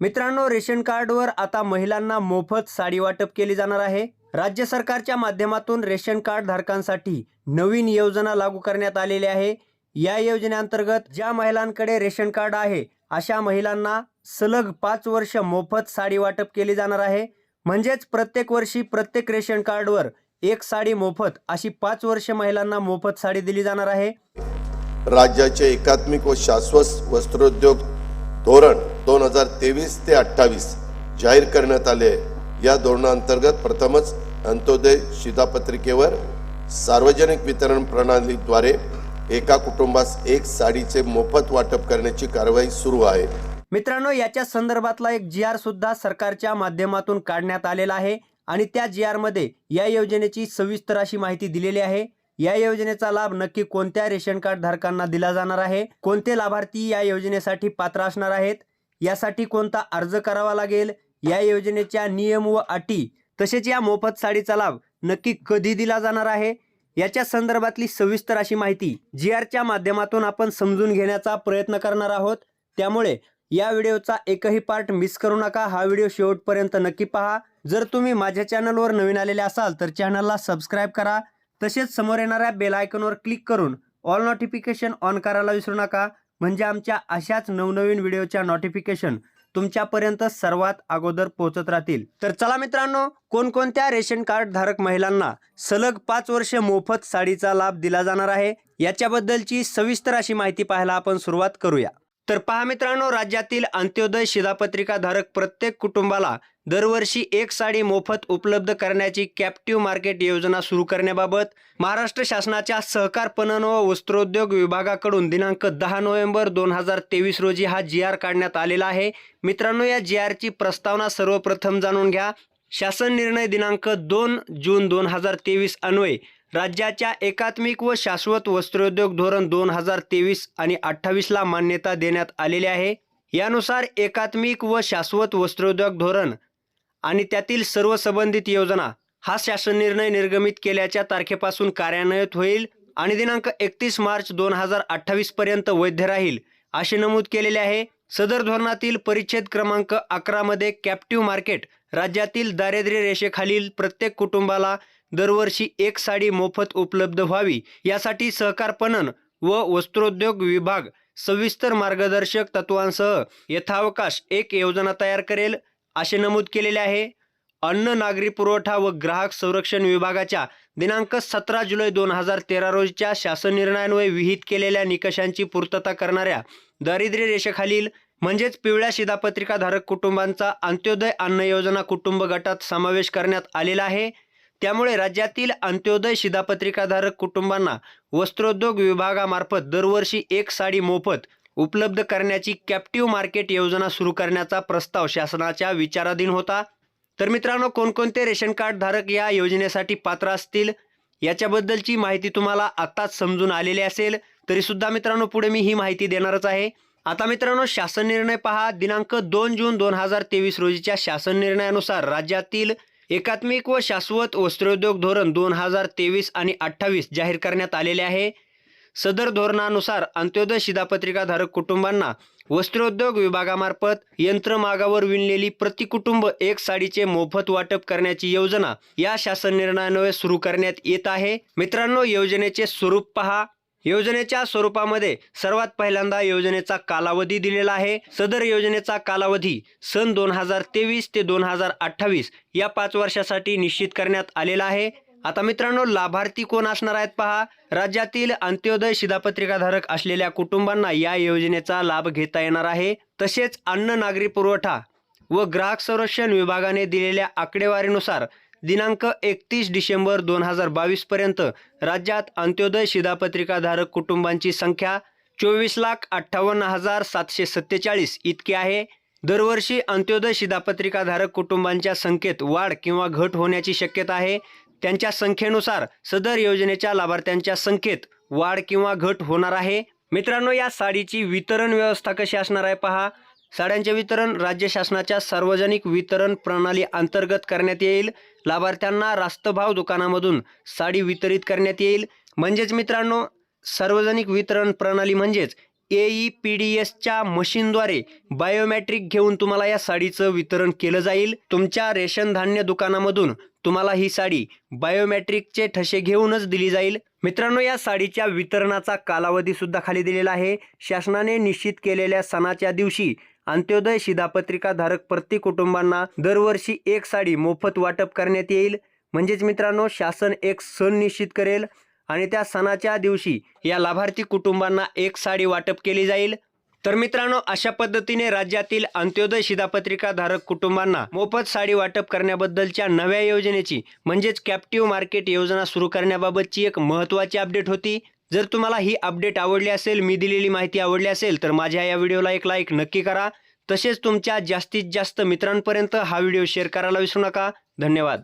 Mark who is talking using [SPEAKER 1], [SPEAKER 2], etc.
[SPEAKER 1] मित्रांनो रेशन कार्डवर आता महिलांना मोफत साडी वाटप केली जाणार आहे. राज्य सरकारच्या माध्यमातून रेशन कार्ड धारकांसाठी नवीन योजना लागू करण्यात आलेली आहे. या योजनेअंतर्गत ज्या महिलांकडे रेशन कार्ड आहे अशा महिलांना सलग पाच वर्ष मोफत साडी वाटप केली जाणार आहे. म्हणजेच प्रत्येक वर्षी प्रत्येक रेशन कार्डवर एक साडी मोफत अशी पाच वर्ष महिलांना मोफत साडी दिली जाणार आहे.
[SPEAKER 2] राज्याचे एकात्मिक व शाश्वत वस्त्रोद्योग धोरण दोन हजार तेवीस ते अठ्ठावीस जाहीर करण्यात आले. या धोरणाअंतर्गत प्रथमच अंत्योदय शिधापत्रिकेवर सार्वजनिक वितरण प्रणालीद्वारे एका कुटुंबास एक साडीचे मोफत वाटप करण्याची कारवाई सुरू आहे.
[SPEAKER 1] मित्रांनो याच्या संदर्भातला एक जी आर सुद्धा सरकारच्या माध्यमातून काढण्यात आलेला आहे आणि त्या जी आरमध्ये या योजनेची सविस्तर अशी माहिती दिलेली आहे. या योजनेचा लाभ नक्की कोणत्या रेशन कार्ड धारकांना दिला जाणार आहे? कोणते लाभार्थी या योजनेसाठी पात्र असणार आहेत? यासाठी कोणता अर्ज करावा लागेल? या योजनेच्या नियम व अटी तसेच या मोफत साडीचा लाभ नक्की कधी दिला जाणार आहे? याच्या संदर्भातली सविस्तर अशी माहिती जी आरच्या माध्यमातून आपण समजून घेण्याचा प्रयत्न करणार आहोत. त्यामुळे या व्हिडिओचा एकही पार्ट मिस करू नका. हा व्हिडिओ शेवटपर्यंत नक्की पहा. जर तुम्ही माझ्या चॅनलवर नवीन आलेले असाल तर चॅनलला सबस्क्राईब करा. तसेच समोर येणाऱ्या बेल आयकॉनवर क्लिक करून ऑल नोटिफिकेशन ऑन करायला विसरू नका. म्हणजे आमच्या अशाच नवनवीन व्हिडिओच्या नोटिफिकेशन तुमच्यापर्यंत सर्वात अगोदर पोहोचत राहतील. तर चला मित्रांनो कोणकोणत्या रेशन कार्ड धारक महिलांना सलग पाच वर्ष मोफत साडीचा लाभ दिला जाणार आहे? याच्याबद्दलची सविस्तर अशी माहिती पाहायला आपण सुरुवात करूया. तर पहा मित्रांनो राज्यातील अंत्योदय शिधापत्रिका धारक प्रत्येक कुटुंबाला दरवर्षी एक साडी मोफत उपलब्ध करण्याची कॅप्टिव्ह मार्केट योजना सुरू करण्याबाबत महाराष्ट्र शासनाच्या सहकार पणन व वस्त्रोद्योग विभागाकडून दिनांक दहा नोव्हेंबर दोन हजार तेवीस रोजी हा जी आर काढण्यात आलेला आहे. मित्रांनो या जी आरची प्रस्तावना सर्वप्रथम जाणून घ्या. शासन निर्णय दिनांक दोन जून दोन हजार तेवीस अन्वये राज्याच्या एकात्मिक व शाश्वत वस्त्रोद्योग धोरण दोन हजार तेवीस आणि अठ्ठावीसला मान्यता देण्यात आलेली आहे. यानुसार एकात्मिक व शाश्वत वस्त्रोद्योग धोरण आणि त्यातील सर्व संबंधित योजना हा शासन निर्णय निर्गमित केल्याच्या तारखेपासून कार्यान्वित होईल आणि दिनांक एकतीस मार्च दोन हजार अठ्ठावीस पर्यंत वैध राहील असे नमूद केलेले आहे सदर धोरणातील परिच्छेद क्रमांक अकरा मध्ये कॅप्टिव्ह मार्केट राज्यातील दारिद्र्य रेषेखालील प्रत्येक कुटुंबाला दरवर्षी एक साडी मोफत उपलब्ध व्हावी यासाठी सहकार पणन व वस्त्रोद्योग विभाग सविस्तर मार्गदर्शक तत्वांसह यथावकाश एक योजना तयार करेल. असे नमूद केलेले आहे. अन्न नागरी पुरवठा व ग्राहक संरक्षण विभागाच्या दिनांक सतरा जुलै दोन हजार तेरा रोजीच्या शासन निर्णयान्वये विहित केलेल्या निकषांची पूर्तता करणाऱ्या दारिद्र्य रेषेखालील म्हणजेच पिवळ्या शिधापत्रिकाधारक कुटुंबांचा अंत्योदय अन्न योजना कुटुंब गटात समावेश करण्यात आलेला आहे. त्यामुळे राज्यातील अंत्योदय शिधापत्रिकाधारक कुटुंबांना वस्त्रोद्योग विभागामार्फत दरवर्षी एक साडी मोफत उपलब्ध करण्याची कॅप्टिव्ह मार्केट योजना सुरू करण्याचा प्रस्ताव शासनाच्या विचाराधीन होता. तर मित्रांनो कोणकोणते रेशन कार्ड धारक या योजनेसाठी पात्र असतील? याच्याबद्दलची माहिती तुम्हाला आत्ताच समजून आलेली असेल. तरी सुद्धा मित्रांनो पुढे मी ही माहिती देणारच आहे. आता मित्रांनो शासन निर्णय पहा. दिनांक दोन जून दोन हजार तेवीस रोजीच्या शासन निर्णयानुसार राज्यातील एकात्मिक व शाश्वत वस्त्रोद्योग धोरण दोन हजार तेवीस आणि अठ्ठावीस जाहीर करण्यात आलेले आहे. सदर धोरणानुसार अंत्योदय शिधापत्रिकाधारक कुटुंबांना वस्त्रोद्योग विभागामार्फत यंत्रमागावर विणलेली प्रति कुटुंब एक साडीचे मोफत वाटप करण्याची योजना या शासन निर्णयान्वये सुरू करण्यात येत आहे. मित्रांनो योजनेचे स्वरूप पहा. योजनेच्या स्वरूपामध्ये सर्वात पहिल्यांदा योजनेचा कालावधी दिलेला आहे. सदर योजनेचा कालावधी सन दोन हजार तेवीस ते दोन हजार अठ्ठावीस या पाच वर्षासाठी निश्चित करण्यात आलेला आहे. आता मित्रांनो लाभार्थी कोण असणार आहेत पहा? राज्यातील अंत्योदय शिधापत्रिकाधारक असलेल्या कुटुंबांना या योजनेचा लाभ घेता येणार आहे. तसेच अन्न नागरी पुरवठा व ग्राहक संरक्षण विभागाने दिलेल्या आकडेवारीनुसार दिनांक एकतीस डिसेंबर दोन हजार बावीसपर्यंत राज्यात अंत्योदय शिधापत्रिकाधारक कुटुंबांची संख्या चोवीस लाख अठ्ठावन्न हजार सातशे सत्तेचाळीस इतकी आहे. दरवर्षी अंत्योदय शिधापत्रिकाधारक कुटुंबांच्या संख्येत वाढ किंवा घट होण्याची शक्यता आहे. त्यांच्या संख्येनुसार सदर योजनेच्या लाभार्थ्यांच्या संख्येत वाढ किंवा घट होणार आहे. मित्रांनो या साडीची वितरण व्यवस्था कशी असणार आहे पहा. साड्यांचे वितरण राज्य शासनाच्या सार्वजनिक वितरण प्रणाली अंतर्गत करण्यात येईल. लाभार्थ्यांना रास्तभाव दुकानामधून साडी वितरित करण्यात येईल. म्हणजेच मित्रांनो सार्वजनिक वितरण प्रणाली म्हणजेच ए ई पी डी एसच्या मशीनद्वारे बायोमॅट्रिक घेऊन तुम्हाला या साडीचं वितरण केलं जाईल. तुमच्या रेशन धान्य दुकानामधून तुम्हाला ही साडी बायोमॅट्रिकचे ठसे घेऊनच दिली जाईल. मित्रांनो या साडीच्या वितरणाचा कालावधी सुद्धा खाली दिलेला आहे. शासनाने निश्चित केलेल्या सणाच्या दिवशी अंत्योदय शिधापत्रिका धारक प्रत्येक कुटुंबांना दरवर्षी एक साडी मोफत वाटप करण्यात येईल. म्हणजेच मित्रांनो शासन एक सण निश्चित करेल. आणि त्या सणाच्या दिवशी या लाभार्थी कुटुंबांना एक साडी वाटप केली जाईल. तर मित्रांनो अशा पद्धतीने राज्यातील अंत्योदय शिधापत्रिका धारक कुटुंबांना मोफत साडी वाटप करण्याबद्दलच्या नव्या योजनेची म्हणजेच कॅप्टिव्ह मार्केट योजना सुरू करण्याबाबतची एक महत्त्वाची अपडेट होती. जर तुम्हाला ही अपडेट आवडली असेल मी दिलेली माहिती आवडली असेल तर माझ्या या व्हिडिओला एक लाईक नक्की करा. तसेच तुमच्या जास्तीत जास्त मित्रांपर्यंत हा व्हिडिओ शेअर करायला विसरू नका. धन्यवाद.